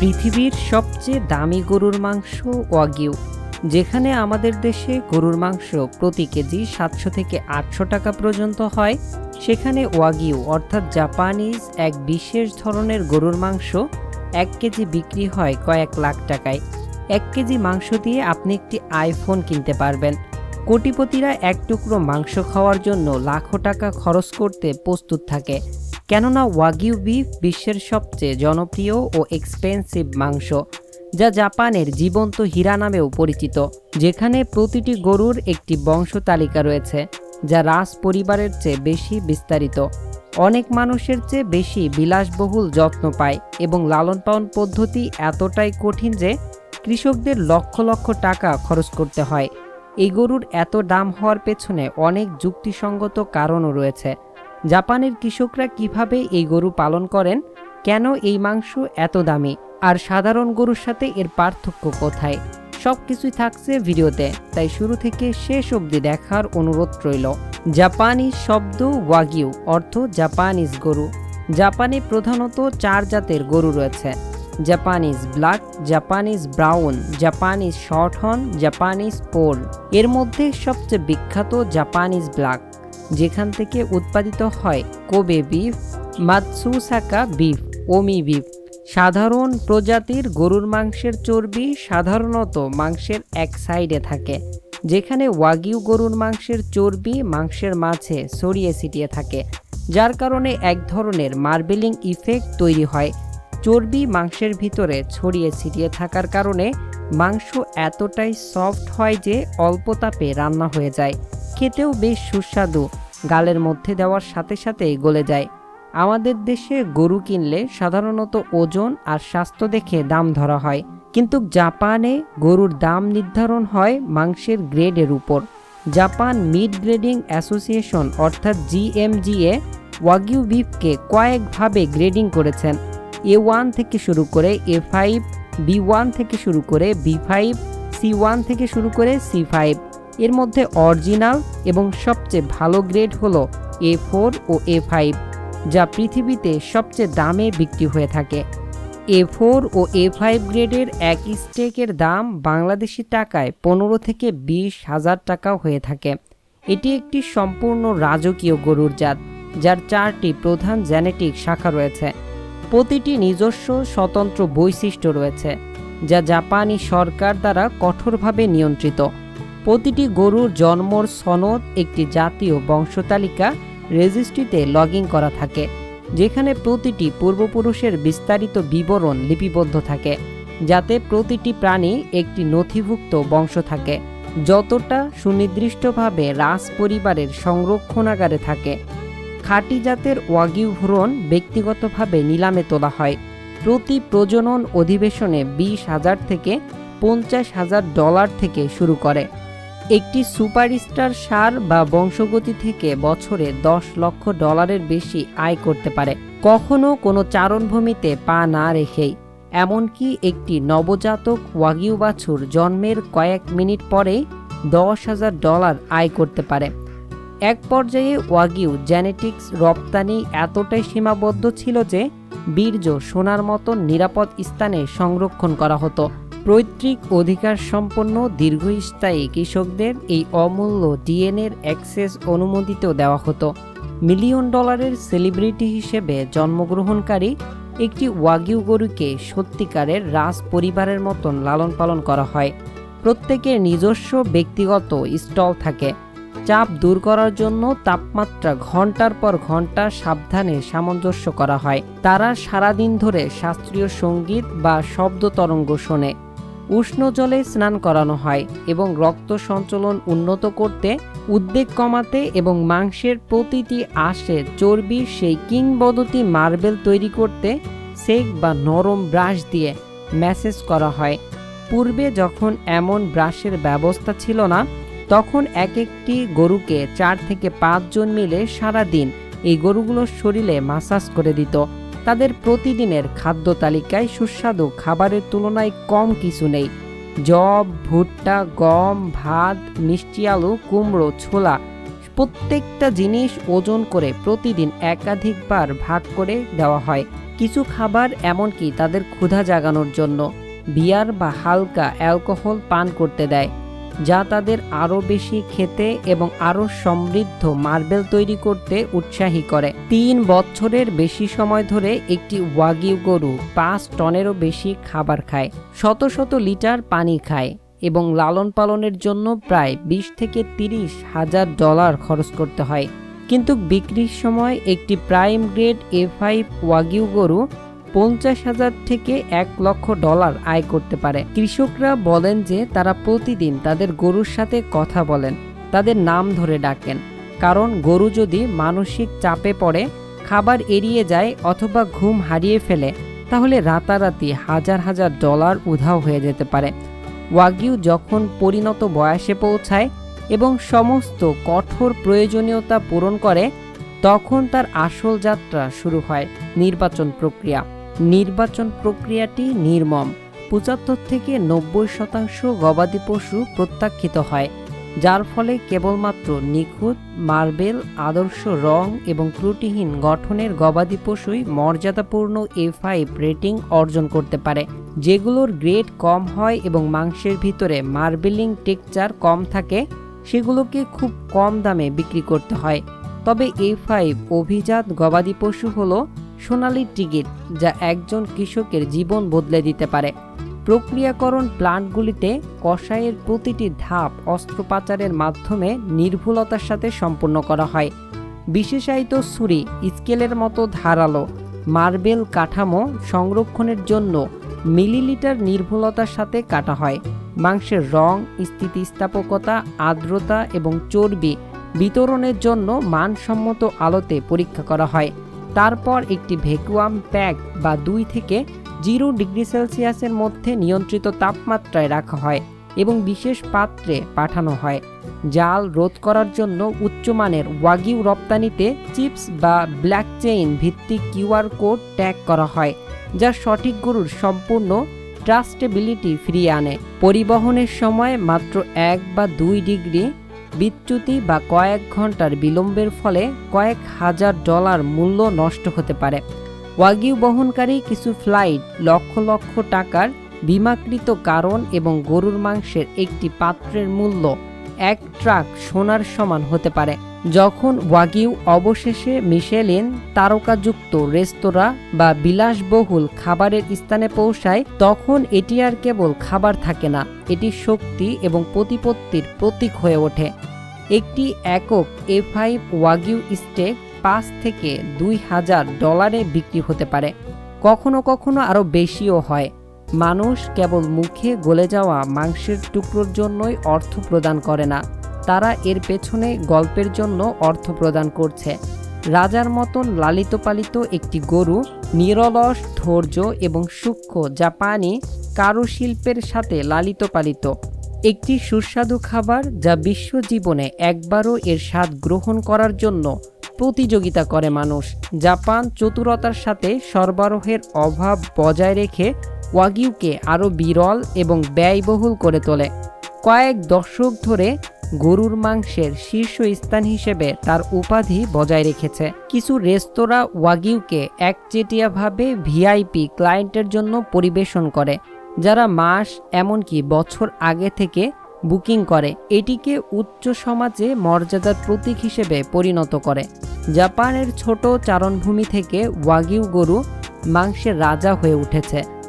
পৃথিবীর সবচেয়ে দামি গরুর মাংস ওয়াগিউ, যেখানে আমাদের দেশে গরুর মাংস প্রতি কেজি সাতশো থেকে আটশো টাকা পর্যন্ত হয়। সেখানে ওয়াগিউ, অর্থাৎ জাপানিজ এক বিশেষ ধরনের গরুর মাংস, এক কেজি বিক্রি হয় কয়েক লাখ টাকায়। এক কেজি মাংস দিয়ে আপনি একটি আইফোন কিনতে পারবেন। কোটিপতিরা এক টুকরো মাংস খাওয়ার জন্য লাখো টাকা খরচ করতে প্রস্তুত থাকে। কেননা ওয়াগিউ বিফ বিশ্বের সবচেয়ে জনপ্রিয় ও এক্সপেন্সিভ মাংস, যা জাপানের জীবন্ত হীরা নামেও পরিচিত, যেখানে প্রতিটি গরুর একটি বংশ তালিকা রয়েছে, যা রাজ পরিবারের চেয়ে বেশি বিস্তারিত। অনেক মানুষের চেয়ে বেশি বিলাসবহুল যত্ন পায় এবং লালন পালন পদ্ধতি এতটাই কঠিন যে কৃষকদের লক্ষ লক্ষ টাকা খরচ করতে হয়। এই গরুর এত দাম হওয়ার পেছনে অনেক যুক্তিসঙ্গত কারণও রয়েছে। জাপানের কৃষকরা কীভাবে এই গরু পালন করেন? কেন এই মাংস এত দামি? আর সাধারণ গরুর সাথে এর পার্থক্য কোথায়? সব কিছুই থাকছে ভিডিওতে, তাই শুরু থেকে শেষ অবধি দেখার অনুরোধ রইল। জাপানিজ শব্দ ওয়াগিউ অর্থ জাপানিজ গরু। জাপানে প্রধানত চার জাতের গরু রয়েছে। Japanese black, Japanese brown, Japanese shorthorn, Japanese poll এর মধ্যে সবচেয়ে বিখ্যাত জাপানিজ ব্ল্যাক। যেখান থেকে উৎপাদিত হয় Kobe beef Matsusaka beef Omi beef সাধারণ প্রজাতির গরুর মাংসের চর্বি সাধারণত মাংসের এক সাইডে থাকে, যেখানে ওয়াগিউ গরুর মাংসের চর্বি মাংসের মাঝে ছড়িয়ে ছিটিয়ে থাকে, যার কারণে এক ধরনের মার্বেলিং ইফেক্ট তৈরি হয়। চর্বি মাংসের ভিতরে ছড়িয়ে ছিটিয়ে থাকার কারণে মাংস এতটাই সফট হয় যে অল্প তাপে রান্না হয়ে যায়। খেতেও বেশ সুস্বাদু। গালের মধ্যে দেওয়ার সাথে সাথেই গলে যায়। আমাদের দেশে গরু কিনলে সাধারণত ওজন আর স্বাস্থ্য দেখে দাম ধরা হয়। কিন্তু জাপানে গরুর দাম নির্ধারণ হয় মাংসের গ্রেডের উপর। জাপান মিড গ্রেডিং অ্যাসোসিয়েশন অর্থাৎ জিএমজিএ ওয়াগিউ বিফকে কয়েকভাবে গ্রেডিং করেছেন। এ ওয়ান থেকে শুরু করে এ ফাইভ, বি ওয়ান থেকে শুরু করে বি ফাইভ, সি ওয়ান থেকে শুরু করে সি ফাইভ। এর মধ্যে অরিজিনাল এবং সবচেয়ে ভালো গ্রেড হলো এ ফোর ও এ ফাইভ যা পৃথিবীতে সবচেয়ে দামে বিক্রি হয়ে থাকে। এ ফোর ও এ ফাইভ গ্রেডের এক স্টেকের দাম বাংলাদেশি টাকায় পনেরো থেকে বিশ হাজার টাকা হয়ে থাকে। এটি একটি সম্পূর্ণ রাজকীয় গরুর জাত, যার চারটি প্রধান জেনেটিক শাখা রয়েছে। প্রতিটি নিজস্ব স্বতন্ত্র বৈশিষ্ট্য রয়েছে, যা জাপানি সরকার দ্বারা কঠোরভাবে নিয়ন্ত্রিত। প্রতিটি গরুর জন্মর সনদ একটি জাতীয় বংশতালিকা রেজিস্ট্রিতে লগইন করা থাকে, যেখানে প্রতিটি পূর্বপুরুষের বিস্তারিত বিবরণ লিপিবদ্ধ থাকে, যাতে প্রতিটি প্রাণী একটি নথিভুক্ত বংশ থাকে, যতটা সুনির্দিষ্টভাবে রাজ পরিবারের সংরক্ষণাগারে থাকে। খাঁটি জাতের ওয়াগিউ ভ্রূণ ব্যক্তিগতভাবে নিলামে তোলা হয়। প্রতি প্রজনন অধিবেশনে বিশ হাজার থেকে পঞ্চাশ হাজার ডলার থেকে শুরু করে। একটি সুপারস্টার সার বা বংশগতি থেকে বছরে দশ লক্ষ ডলারের বেশি আয় করতে পারে। কখনো কোনো চারণভূমিতে পা না রেখেই। এমনকি একটি নবজাতক ওয়াগিউ বাছুর জন্মের কয়েক মিনিট পরেই দশ হাজার ডলার আয় করতে পারে। এক পর্যায়ে ওয়াগিউ জেনেটিক্স রপ্তানি এতটাই সীমাবদ্ধ ছিল যে বীর্য সোনার মতো নিরাপদ স্থানে সংরক্ষণ করা হতো। পৈতৃক অধিকার সম্পন্ন দীর্ঘস্থায়ী কৃষকদের এই অমূল্য ডিএনএর অ্যাক্সেস অনুমোদিত দেওয়া হতো। মিলিয়ন ডলারের সেলিব্রিটি হিসেবে জন্মগ্রহণকারী একটি ওয়াগিউ গরুকে সত্যিকারের রাজ পরিবারের মতন লালন পালন করা হয়। প্রত্যেকের নিজস্ব ব্যক্তিগত স্টল থাকে। চাপ দূর করার জন্য তাপমাত্রা ঘণ্টার পর ঘণ্টা সাবধানে সামঞ্জস্য করা হয়। তারা সারাদিন ধরে শাস্ত্রীয় সংগীত বা শব্দ তরঙ্গ শোনে। উষ্ণ জলে স্নান করানো হয় এবং রক্ত সঞ্চালন উন্নত করতে, উদ্বেগ কমাতে এবং মাংসের প্রতিটি আশে চর্বির সেই কিংবদন্তি মার্বেল তৈরি করতে সেক বা নরম ব্রাশ দিয়ে ম্যাসেজ করা হয়। পূর্বে যখন এমন ব্রাশের ব্যবস্থা ছিল না, তখন এক একটি গরুকে চার থেকে পাঁচজন মিলে সারা দিন এই গরুগুলোর শরীরে মাসাজ করে দিত। তাদের প্রতিদিনের খাদ্য তালিকায় সুস্বাদু খাবারের তুলনায় কম কিছু নেই। জব, ভুট্টা, গম, ভাত, মিষ্টি আলু, কুমড়ো, ছোলা, প্রত্যেকটা জিনিস ওজন করে প্রতিদিন একাধিকবার ভাগ করে দেওয়া হয়। কিছু খাবার এমনকি তাদের ক্ষুধা জাগানোর জন্য। বিয়ার বা হালকা অ্যালকোহল পান করতে দেয়। যা তাদের আরও বেশি খেতে এবং আরও সমৃদ্ধ মার্বেল তৈরি করতে উৎসাহী করে। তিন বছরের বেশি সময় ধরে একটি ওয়াগিউ গরু পাঁচ টনেরও বেশি খাবার খায়, শত শত লিটার পানি খায় এবং লালন পালনের জন্য প্রায় বিশ থেকে তিরিশ হাজার ডলার খরচ করতে হয়। কিন্তু বিক্রির সময় একটি prime grade A five wagyu গরু পঞ্চাশ হাজার থেকে এক লক্ষ ডলার আয় করতে পারে। কৃষকরা বলেন যে তারা প্রতিদিন তাদের গরুর সাথে কথা বলেন, তাদের নাম ধরে ডাকেন। কারণ গরু যদি মানসিক চাপে পড়ে, খাবার এড়িয়ে যায় অথবা ঘুম হারিয়ে ফেলে, তাহলে রাতারাতি হাজার হাজার ডলার উধাও হয়ে যেতে পারে। ওয়াগিউ যখন পরিণত বয়সে পৌঁছায় এবং সমস্ত কঠোর প্রয়োজনীয়তা পূরণ করে, তখন তার আসল যাত্রা শুরু হয় নির্বাচন প্রক্রিয়া। নির্বাচন প্রক্রিয়াটি নির্মম। পঁচাত্তর থেকে নব্বই শতাংশ গবাদি পশু প্রত্যাখ্যিত হয়, যার ফলে কেবলমাত্র নিখুঁত মার্বেল, আদর্শ রং এবং ত্রুটিহীন গঠনের গবাদি পশুই মর্যাদাপূর্ণ এ ফাইভ রেটিং অর্জন করতে পারে, যেগুলোর গ্রেড কম হয় এবং মাংসের ভিতরে মার্বেলিং টেকচার কম থাকে, সেগুলোকে খুব কম দামে বিক্রি করতে হয়। তবে এ ফাইভ অভিজাত গবাদি পশু হলো সোনালি টিকিট যা একজন কৃষকের জীবন বদলে দিতে পারে। প্রক্রিয়াকরণ প্লান্টগুলিতে কষায়ের প্রতিটি ধাপ অস্ত্রোপচারের মাধ্যমে নির্ভুলতার সাথে সম্পন্ন করা হয়। বিশেষায়িত ছুরি, স্কেলের মতো ধারালো, মার্বেল কাঠামো সংরক্ষণের জন্য মিলিলিটার নির্ভুলতার সাথে কাটা হয়। মাংসের রং, স্থিতিস্থাপকতা, আর্দ্রতা এবং চর্বি বিতরণের জন্য মানসম্মত আলোতে পরীক্ষা করা হয়। তারপর একটি ভ্যাকুয়াম প্যাক বা দুই থেকে জিরো ডিগ্রি সেলসিয়াসের মধ্যে নিয়ন্ত্রিত তাপমাত্রায় রাখা হয় এবং বিশেষ পাত্রে পাঠানো হয়। জাল রোধ করার জন্য উচ্চমানের ওয়াগিউ রপ্তানিতে চিপস বা ব্ল্যাক চেইন ভিত্তিক কিউআর কোড ট্যাগ করা হয়, যা সঠিক গরুর সম্পূর্ণ ট্রাস্টেবিলিটি ফিরিয়ে আনে। পরিবহনের সময় মাত্র এক বা দুই ডিগ্রি বিচ্যুতি বা কয়েক ঘণ্টার বিলম্বের ফলে কয়েক হাজার ডলার মূল্য নষ্ট হতে পারে। ওয়াগিউ বহনকারী কিছু ফ্লাইট লক্ষ লক্ষ টাকার বিমাকৃত কারণ এবং গরুর মাংসের একটি পাত্রের মূল্য এক ট্রাক সোনার সমান হতে পারে। যখন ওয়াগিউ অবশেষে মিশেলিন তারকাযুক্ত রেস্তোরাঁ বা বিলাসবহুল খাবারের স্থানে পৌঁছায়, তখন এটি আর কেবল খাবার থাকে না, এটি শক্তি এবং প্রতিপত্তির প্রতীক হয়ে ওঠে। একটি একক এ ফাইভ ওয়াগিউ স্টেক পাঁচ থেকে দুই হাজার ডলারে বিক্রি হতে পারে। কখনো কখনো আরও বেশিও হয়। মানুষ কেবল মুখে গলে যাওয়া মাংসের টুকরোর জন্যই অর্থ প্রদান করে না, তারা এর পেছনে গল্পের জন্য অর্থ প্রদান করছে। রাজার মতন লালিত পালিত একটি গরু, নিরলস, ধৈর্য এবং সূক্ষ্ম জাপানি কারুশিল্পের সাথে লালিত পালিত একটি সুস্বাদু খাবার যা বিশ্বজীবনে একবারও এর স্বাদ গ্রহণ করার জন্য প্রতিযোগিতা করে মানুষ। জাপান চতুরতার সাথে সরবরাহের অভাব বজায় রেখে ওয়াগিউকে আরও বিরল এবং ব্যয়বহুল করে তোলে। কয়েক দশক ধরে গরুর মাংসের শীর্ষস্থান হিসেবে তার উপাধি বজায় রেখেছে। কিছু রেস্তোরাঁ ওয়াগিউকে একচেটিয়াভাবে ভিআইপি ক্লায়েন্টের জন্য পরিবেশন করে, যারা মাস এমনকি বছর আগে থেকে বুকিং করে। এটিকে উচ্চ সমাজে মর্যাদার প্রতীক হিসেবে পরিণত করে। জাপানের ছোট চারণভূমি থেকে ওয়াগিউ গরু মাংসের রাজা হয়ে উঠেছে।